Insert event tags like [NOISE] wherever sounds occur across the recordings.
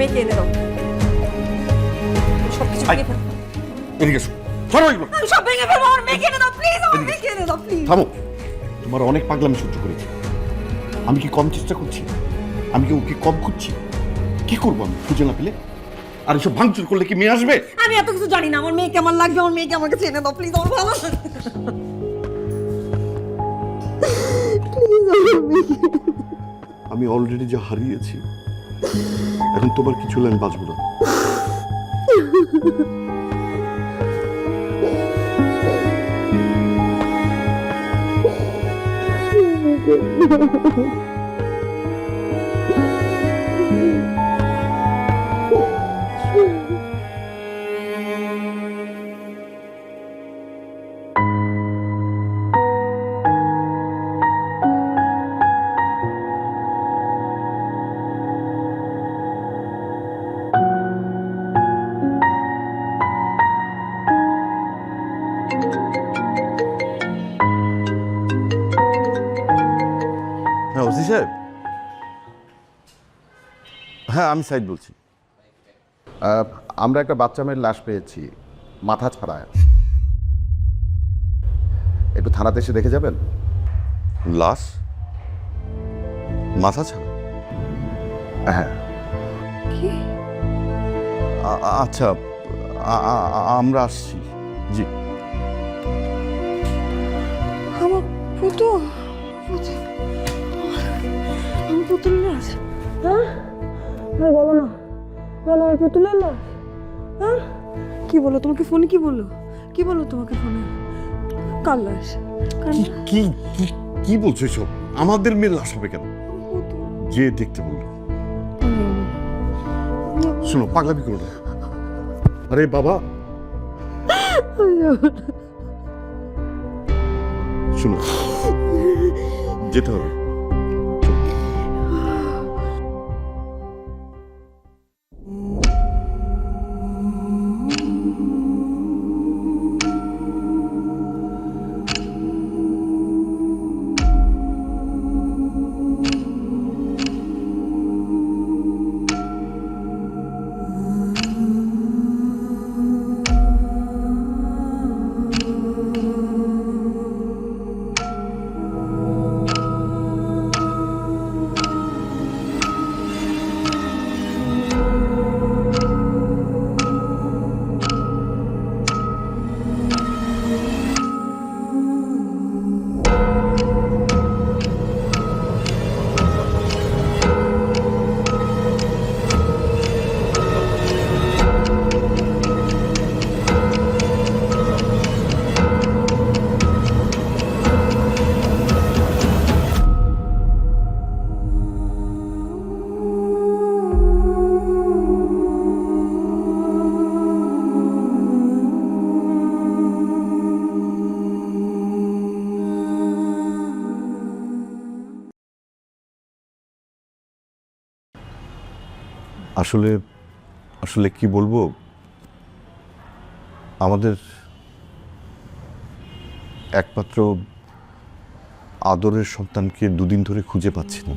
মেয়েকে এনে দাও সব কিছু ভেঙে ফেলো। এদিকে এসো। ছাড়ো এগুলো। আমি সব ভেঙে ফেলব আমার মেয়েকে এনে দাও প্লিজ আমার মেয়েকে এনে দাও প্লিজ থামো। তোমার অনেক পাগলামি সহ্য করেছি। আমি কি কম চেষ্টা করছি? আমি কি ওকে কম খুঁজছি? কি করব আমি খুঁজে না পেলে? আর এসব ভাঙচুর করলে কি মেয়ে আসবে? আমি এত কিছু জানি না আমার মেয়ে কেমন লাগবে আমার মেয়েকে আমার কাছে এনে দাও প্লিজ আমার ভালো। আমি অলরেডি যা হারিয়েছি এখন তোমার কিছু হলে আমি বাঁচবো না? হ্যাঁ [LAUGHS] ওসি সাহেব হ্যাঁ আমি সাইদ বলছি। আমরা একটা বাচ্চা মেয়ের লাশ পেয়েছি মাথা ছাড়া একটু থানাতে এসে দেখে যাবেন? লাশ? মাথা ছাড়া হ্যাঁ আচ্ছা আমরা আসছি। জি। আমার পুতুল। পুতুল লাশ? হ্যাঁ? হ্যাঁ বলো না। বলো আমার পুতুলের লাশ। হ্যাঁ? কি বলো? তোমাকে ফোনে কি বলল? কি বলল তোমাকে ফোনে? কার লাশ? কার কি কি কি- কি বলছো এসব? আমাদের মেয়ের লাশ হবে কেন? পুতুল। যে দেখতে বলল। শোনো পাগলামি করো না। আরে বাবা। শোনো যেতে হবে। আসলে আসলে কি বলব? আমাদের একমাত্র আদরের সন্তানকে দুদিন ধরে খুঁজে পাচ্ছি না।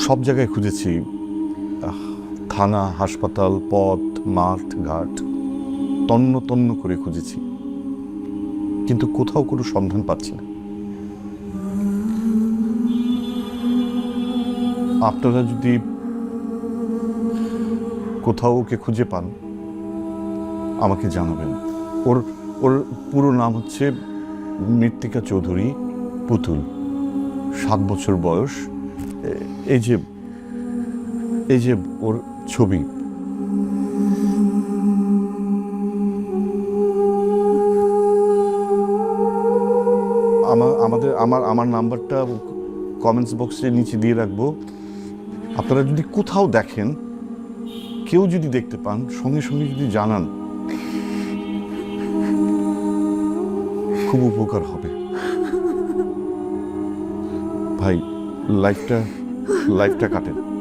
সব জায়গায় খুঁজেছি। থানা, হাসপাতাল, পথ, মাঠ, ঘাট, তন্ন তন্ন করে খুঁজেছি। কিন্তু কোথাও কোনো সন্ধান পাচ্ছি না। আপনারা যদি কোথাও ওকে খুঁজে পান, আমাকে জানাবেন। ওর ওর পুরো নাম হচ্ছে মৃত্তিকা চৌধুরী পুতুল, সাত বছর বয়স। এই যে এই যে ওর ছবি। আমার আমাদের, আমার আমার নাম্বারটা কমেন্টস বক্সে নিচে দিয়ে রাখব। আপনারা যদি কোথাও দেখেন, কেউ যদি দেখতে পান, সঙ্গে সঙ্গে যদি জানান, খুব উপকার হবে। ভাই লাইফটা লাইফটা কাটেন।